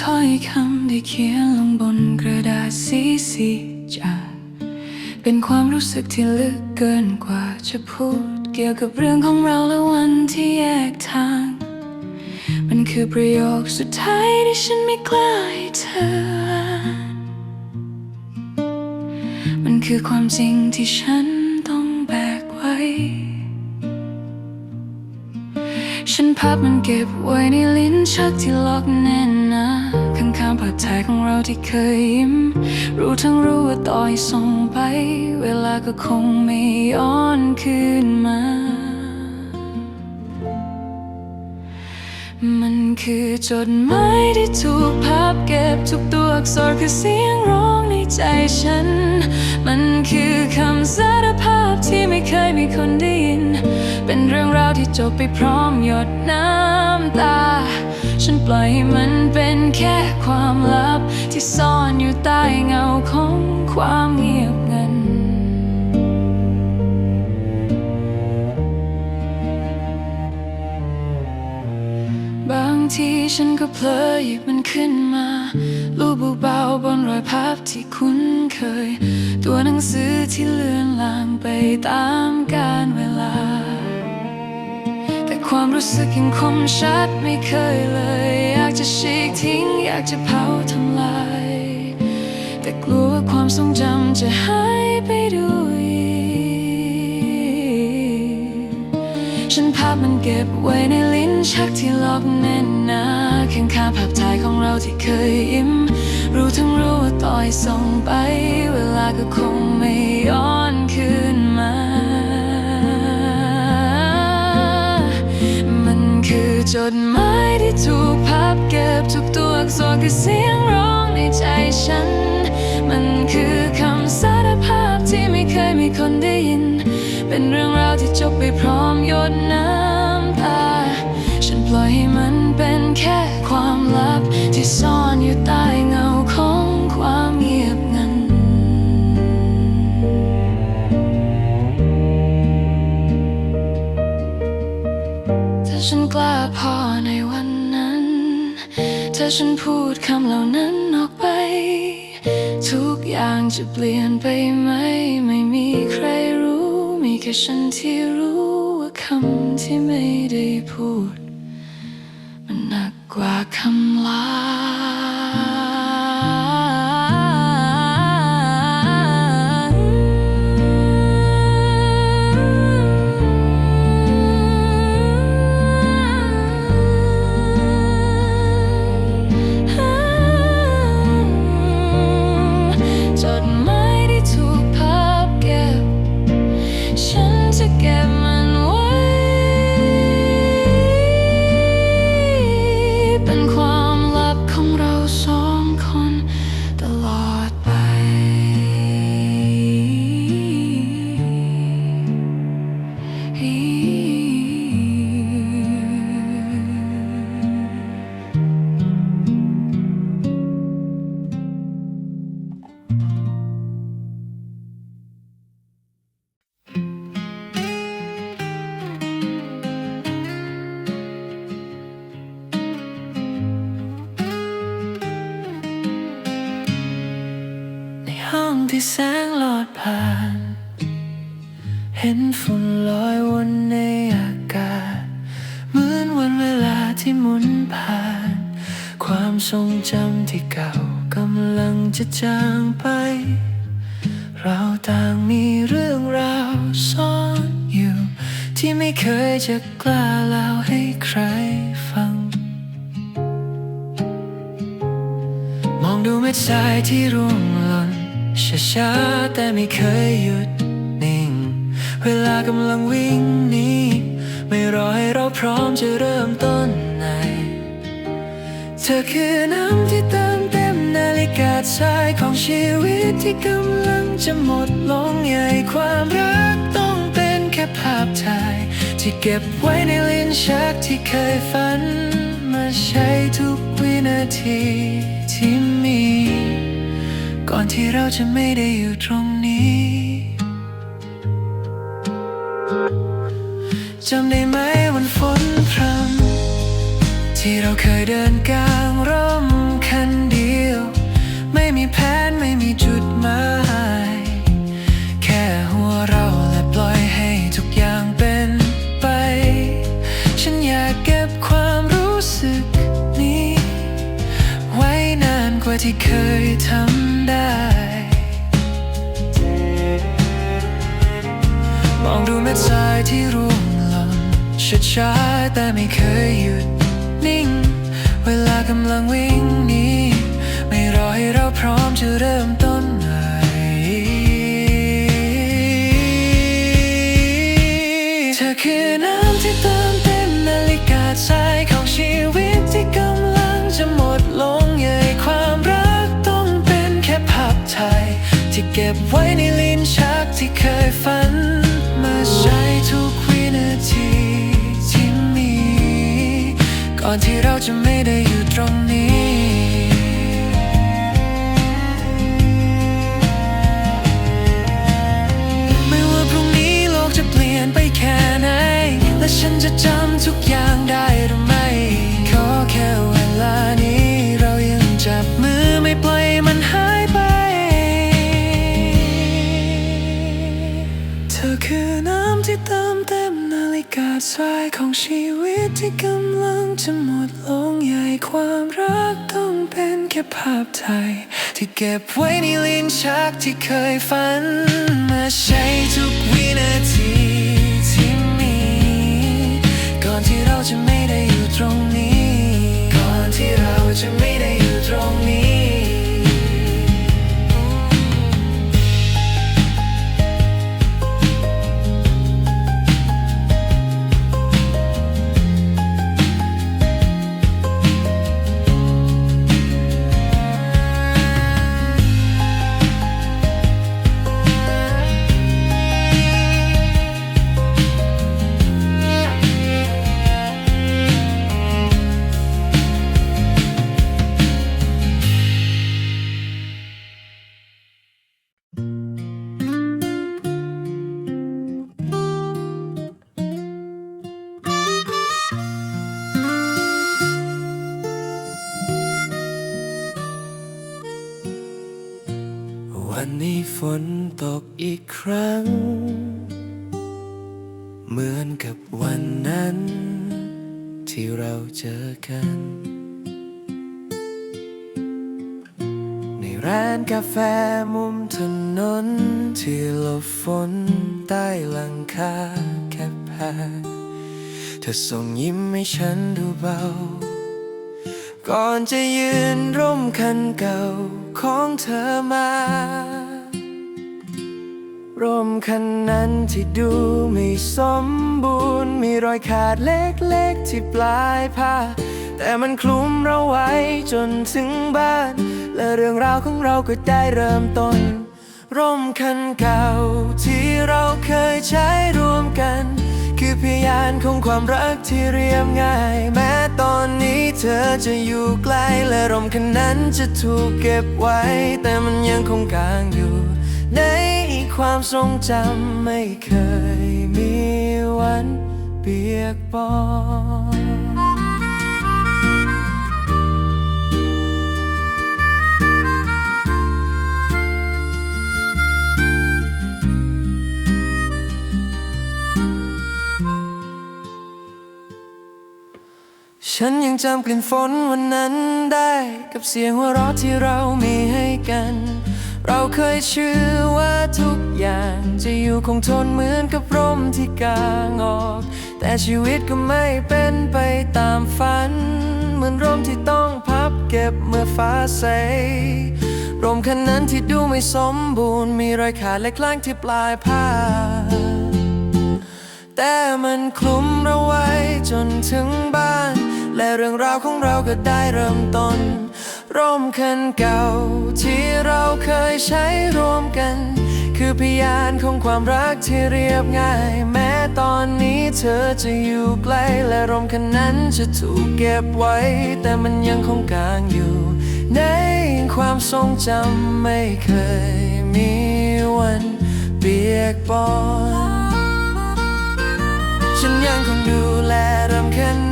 ถ้อยคำที่เขียนลงบนกระดาษสีสีจางเป็นความรู้สึกที่ลึกเกินกว่าจะพูด เกี่ยวกับเรื่องของเราและวันที่แยกทาง มันคือประโยคสุดท้ายที่ฉันไม่กล้าให้เธออ่านมันคือความจริงที่ฉัน ฉันพับมันเก็บไว้ในลิ้นชักที่ล็อกแน่นนะข้างๆภาพถ่ายของเราที่เคยยิ้ม รู้ทั้งรู้ว่าต่อยส่งไป เวลาก็คงไม่ย้อนคืนมา มันคือจดหมายที่ถูกพับเก็บทุกตัวอักษรคือเสียงร้องในใจฉัน มันคือคำสารภาพที่ไม่เคยมีคนได้ ที่จบไปพร้อมหยดน้ำตา ฉันปล่อยให้มันเป็นแค่ความลับ ที่ซ่อนอยู่ใต้เงาของความเงียบงัน บางทีฉันก็เพลอหยิบมันขึ้นมาลูบเบาๆบนรอยภาพที่คุ้นเคย ตัวหนังสือที่เลือนลางไปตาม ความรู้สึกยังคมชัดไม่เคยเลย อยากจะฉีกทิ้ง อยากจะเผาทำลาย แต่กลัวว่าความทรงจำจะหายไปด้วยฉันภาพมันเก็บไว้ในลิ้นชักที่ล็อกแน่นหนาข้งข้างภาพถ่ายของเราที่เคยยิ้ม รู้ทั้งรู้ว่าต่อยส่งไป เวลาก็คงไม่ย้อนคืน คือจดหมายที่ถูกพับเก็บทุกตัวอักษรคือเสียงร้องในใจฉัน มันคือคำสารภาพที่ไม่เคยมีคนได้ยิน เป็นเรื่องราวที่จบไปพร้อมหยดน้ำตา ฉันปล่อยให้มันเป็นแค่ความลับที่ซ่อนอยู่ใต้เงา ถ้าฉันพูดคำเหล่านั้นออกไป ทุกอย่างจะเปลี่ยนไปไหม ไม่มีใครรู้ มีแค่ฉันที่รู้ว่าคำที่ไม่ได้พูด มันหนักกว่าคำลา แสงลอดผ่าน เห็นฝุ่นลอยวนในอากาศ เหมือนวันเวลาที่หมุนผ่าน ความทรงจำที่เก่ากำลังจะจางไป เราต่างมีเรื่องราวซ่อนอยู่ ที่ไม่เคยจะกล้าเล่าให้ใครฟังมองดูเม็ดทรายที่ร่วงล่น ช้าๆแต่ไม่เคยหยุดนิ่ง เวลากำลังวิ่งหนีไม่รอให้เราพร้อมจะเริ่มต้นไหนเธอคือน้ำที่เติมเต็มนาฬิกาทรายของชีวิตที่กำลังจะหมดลงใหญ่ความรักต้องเป็นแค่ภาพถ่าย ที่เก็บไว้ในลิ้นชักที่เคยฝัน มาใช้ทุกวินาทีที่มี ก่อนที่เราจะไม่ได้อยู่ตรงนี้จำได้ไหมวันฝนพรำที่เราเคยเดินกลางร่มคันเดียว ไม่มีแผนไม่มีจุดหมาย แค่หัวเราและปล่อยให้ทุกอย่างเป็นไป ฉันอยากเก็บความรู้สึกนี้ ไว้นานกว่าที่เคยทำ ดูเม็ดทรายที่ร่วงหล่นช้าๆแต่ไม่เคยหยุดนิ่ง เวลากำลังวิ่งหนีไม่รอให้เราพร้อมจะเริ่มต้น อนที่เราจะไม่ได้อยู่ตรงนี้ ไม่ว่าพรุ่งนี้โลกจะเปลี่ยนไปแค่ไหน และฉันจะจำทุกอย่างได้หรือไม่ ขอแค่เวลานี้เรายังจับมือไม่ปล่อยมันหายไป เธอคือน้ำที่เติมเต็มนาฬิกาทรายของชีวิตที่กำ จะหมดลงใหญ่ความรักต้องเป็นแค่ภาพถ่ายที่เก็บไว้ในลิ้นชักที่เคยฝัน มาใช้ทุกวินาทีที่มี ก่อนที่เราจะ แฟมุมถนน ที่หลบฝนใต้หลังคาแคบแพเธอส่งยิ้มให้ฉันดูเบา ก่อนจะยืนร่มคันเก่าของเธอมา ร่มคันนั้นที่ดูไม่สมบูรณ์ มีรอยขาดเล็กๆที่ปลายผ้า แต่มันคลุมเราไว้จนถึงบ้าน และเรื่องราวของเราก็ได้เริ่มต้น ร่มคันเก่าที่เราเคยใช้ร่วมกัน คือพยานของความรักที่เรียบง่าย แม้ตอนนี้เธอจะอยู่ไกลและร่มคันนั้นจะถูกเก็บไว้ แต่มันยังคงกางอยู่ ในความทรงจำไม่เคยมีวันเปียกปอน ฉันยังจำกลิ่นฝนวันนั้นได้กับเสียงหัวเราะที่เรามีให้กัน เราเคยเชื่อว่าทุกอย่างจะอยู่คงทนเหมือนกับร่มที่กางออก แต่ชีวิตก็ไม่เป็นไปตามฝัน เหมือนร่มที่ต้องพับเก็บเมื่อฟ้าใสร่มคันนั้นที่ดูไม่สมบูรณ์มีรอยขาดเล็กล่างที่ปลายผ้าแต่มันคลุมเราไว้จนถึงบ้าน และเรื่องราวของเราก็ได้เริ่มต้น ร่มคันเก่าที่เราเคยใช้ร่วมกัน คือพยานของความรักที่เรียบง่าย แม้ตอนนี้เธอจะอยู่ไกลและร่มคันนั้นจะถูกเก็บไว้ แต่มันยังคงกลางอยู่ ในความทรงจำไม่เคยมีวันเปียกปอน ฉันยังคงดูแลรำคัน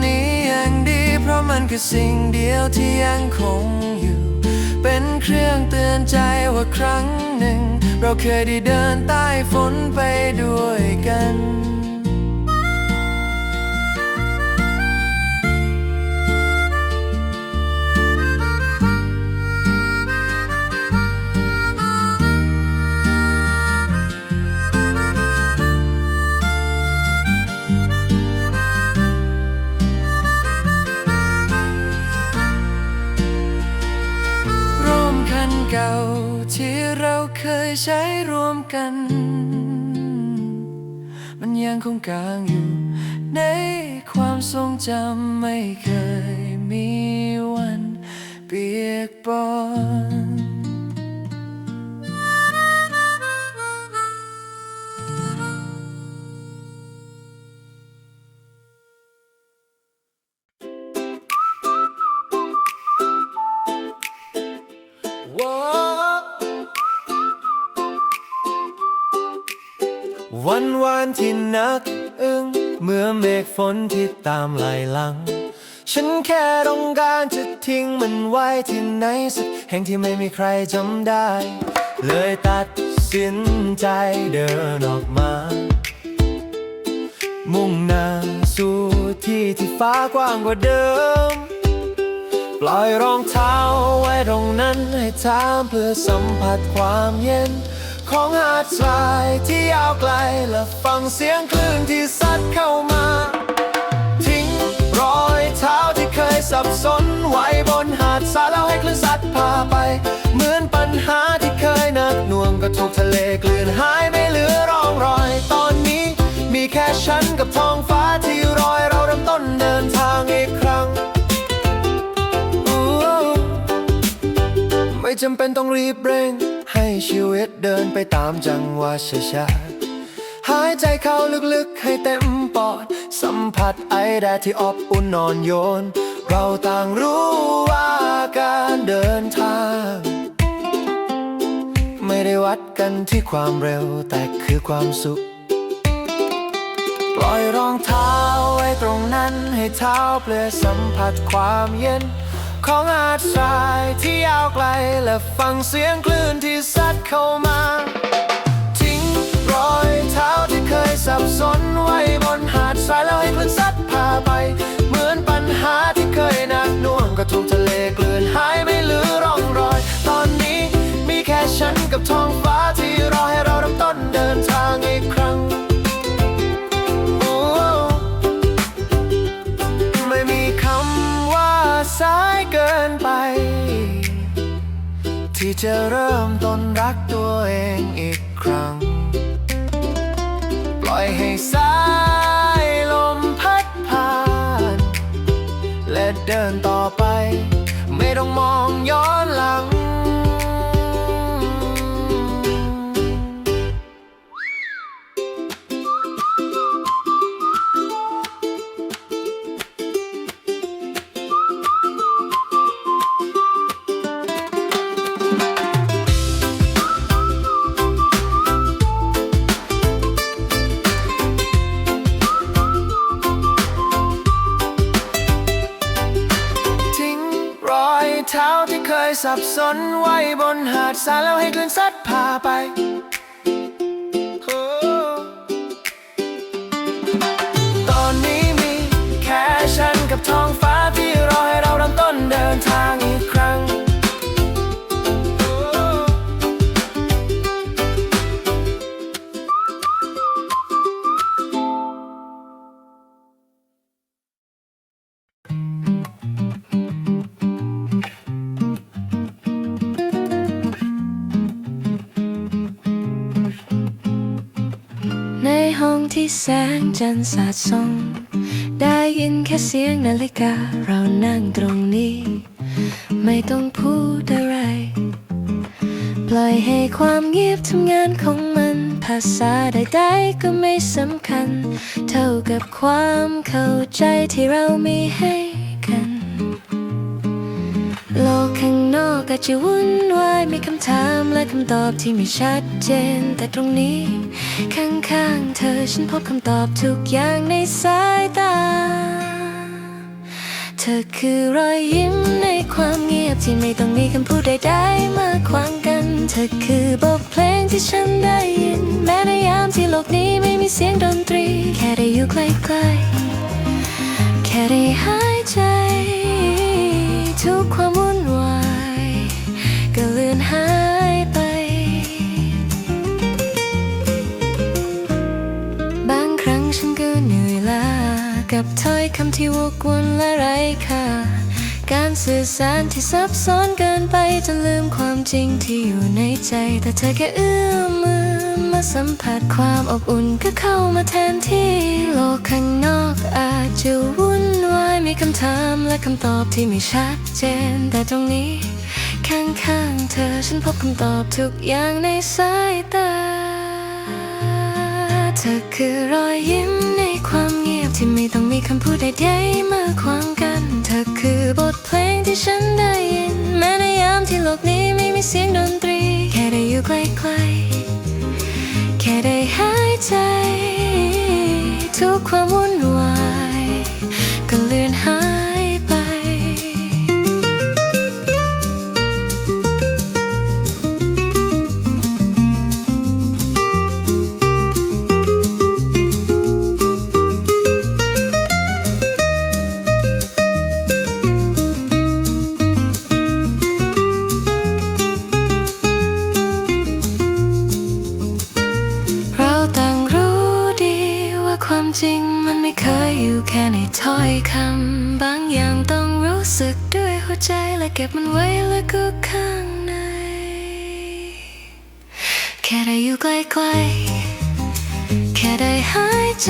มันคือสิ่งเดียวที่ยังคงอยู่ เป็นเครื่องเตือนใจว่าครั้งหนึ่ง เราเคยได้เดินใต้ฝนไปด้วยกัน เก่าที่เราเคยใช้ร่วมกัน มันยังคงกลางอยู่ ในความทรงจำไม่เคยมีวันเปียกปอน นที่ตามไหลหลัง ฉันแค่ต้องการจะทิ้งมันไว้ที่ไหนสักแห่งที่ไม่มีใครจำได้ เลยตัดสินใจเดินออกมา มุ่งหน้าสู่ที่ที่ฟ้ากว้างกว่าเดิม ปล่อยรองเท้าไว้ตรงนั้นให้เท้าเพื่อสัมผัสความเย็นของหาดทรายที่ยาวไกลและฟังเสียงคลื่นที่ซัดเข้ามา เคยสับสนไว้บนหาดทรายแล้วให้คลื่นซัดพาไป เหมือนปัญหาที่เคยหนักหน่วงก็ถูกทะเลกลืนหายไม่เหลือร่องรอย ตอนนี้มีแค่ฉันกับท้องฟ้าที่รอยเราเริ่มต้นเดินทางอีกครั้ง ไม่จำเป็นต้องรีบเร่ง ให้ชีวิตเดินไปตามจังหวะช้าๆ หายใจเข้าลึกๆให้เต็มปอด สัมผัสไอแดดที่อบอุ่นนอนโยน เราต่างรู้ว่าการเดินทาง ไม่ได้วัดกันที่ความเร็วแต่คือความสุข ปล่อยรองเท้าไว้ตรงนั้นให้เท้าเปลือยสัมผัสความเย็น ของอาดทรายที่ยาวไกลและฟังเสียงคลื่นที่ซัดเข้ามา เคยสับสนไว้บนหาดทรายแล้วให้คลื่นซัดพาไป เหมือนปัญหาที่เคยหนักหน่วงก็ถูกทะเลกลืนหายไม่เหลือร่องรอย ตอนนี้มีแค่ฉันกับท้องฟ้า สนไว้บนหาดทรายแล้วให้คลื่นซัดพาไป จันทร์สาดส่อง ได้ยินแค่เสียงนาฬิกา เรานั่งตรงนี้ ไม่ต้องพูดอะไร ปล่อยให้ความเงียบทำงานของมัน ภาษาใดๆก็ไม่สำคัญ เท่ากับความเข้าใจที่เรามีให้กัน โลกข้าง กอาจจะวุ่นวายมีคำถามและคำตอบที่ไม่ชัดเจน แต่ตรงนี้ ข้างๆเธอฉันพบคำตอบทุกอย่างในสายตา เธอคือรอยยิ้มในความเงียบที่ไม่ต้องมีคำพูดใดๆมาขวางกัน เธอคือบทเพลงที่ฉันได้ยิน แม้ในยามที่โลกนี้ไม่มีเสียงดนตรี แค่ได้อยู่ใกล้ๆแค่ได้หายใจ ทุกความวุ่นวาย กับถ้อยคำที่วกวนและไร้ค่าการสื่อสารที่ซับซ้อนเกินไปจนลืมความจริงที่อยู่ในใจ แต่เธอแค่เอื้อมมือมาสัมผัสความอบอุ่นก็เข้ามาแทนที่โลกข้างนอกอาจจะวุ่นวายมีคำถามและคำตอบที่ไม่ชัดเจน แต่ตรงนี้ ข้างๆเธอฉันพบคำตอบทุกอย่างในสายตา เธอคือรอยยิ้ม ที่ไม่ต้องมีคำพูดใดๆมาขวางกัน เธอคือบทเพลงที่ฉันได้ยิน แม้ในยามที่โลกนี้ไม่มีเสียงดนตรี แค่ได้อยู่ใกล้ๆแค่ได้หายใจ ทุกความ จริงมันไม่เคยอยู่แค่ในถ้อยคำ บางอย่างต้องรู้สึกด้วยหัวใจและเก็บมันไว้ลึกๆข้างใน แค่ได้อยู่ใกล้ๆ แค่ได้หายใจ